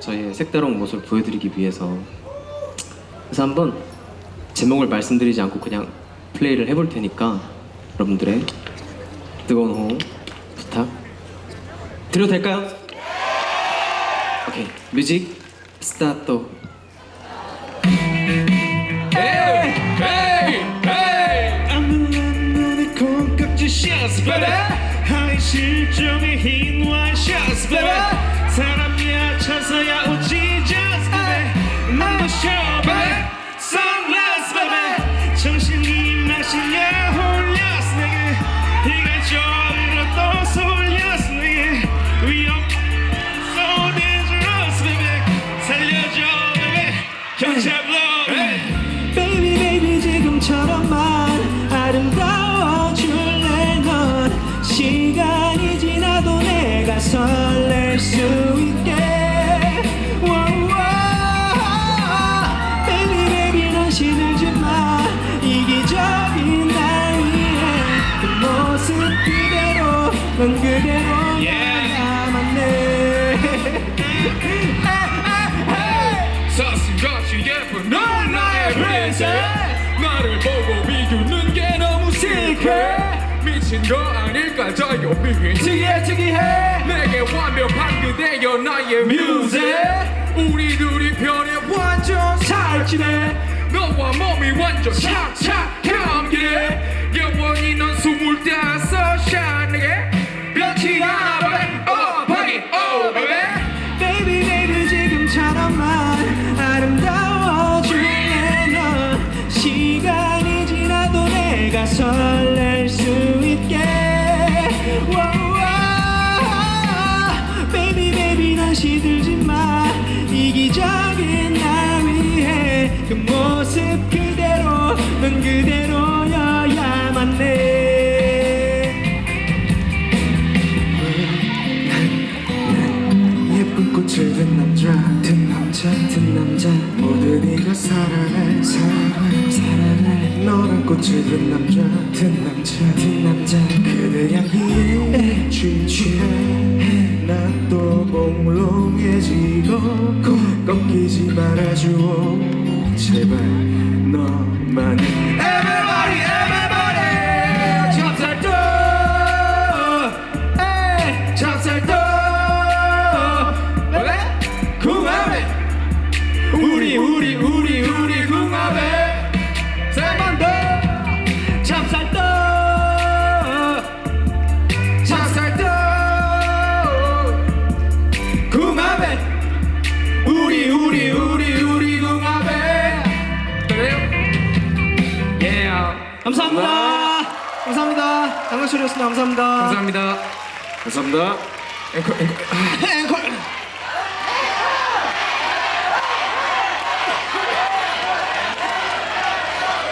저희의 색다른 모습을 보여드리기 위해서 그래서 한번 제목을 말씀드리지 않고 그냥 플레이를 해볼 테니까 여러분들의 뜨거운 호응 부탁 드려도 될까요? 오케이 뮤직 스타트. 눈에 콩깍지 샷스 baby. 하이 실종의 흰 와이샷스 baby 사람이야 천사야 오지 just baby 눈도 쉬어 baby Sunglass baby 정신이 마시냐 홀렸어 내게 이간적으로 또 쏠렸어 내게 위험 So dangerous baby 살려줘 baby 경찰 불러 baby Baby baby 지금처럼만 모습 그대로 넌 그대로야만 해 사슴같이 예쁜 넌 나의 princess 나를 보고 비웃는 게 너무 시크해 미친 거 아닐까 저 요빙이 특이해 특이해 내게 완벽한 그대여 나의 뮤직 우리 둘이 편해 완전 잘 지내 너와 몸이 완전 착착함기에 영원히 넌 스물다섯 샷내게 변치 않아 baby oh 바기 oh baby 지금처럼만 아름다워 줄래 넌 시간이 지나도 내가 설렐 수 있게. Wow, wow. Baby baby 넌 시들지 마. 이기적 예쁜 꽃을 든 남자 든 남자 든 남자. 모두 네가 사랑할 사랑할 사랑할 너란 꽃을 든 남자 든 남자 든 남자. 그대 향기에 취취해. 난또 몽롱해지고 꺾이지 말아주오. 제발 너만 Everybody, everybody, 우리 우리 우리 궁합에, 세번 더, 찹쌀떡, 찹쌀떡, 궁합에, 우리 우리 우리 우리 궁합에. yeah 감사합니다. 감사합니다. 장강철이었습니다. 감사합니다. 감사합니다 감사합니다 앵콜 앵콜 앵콜.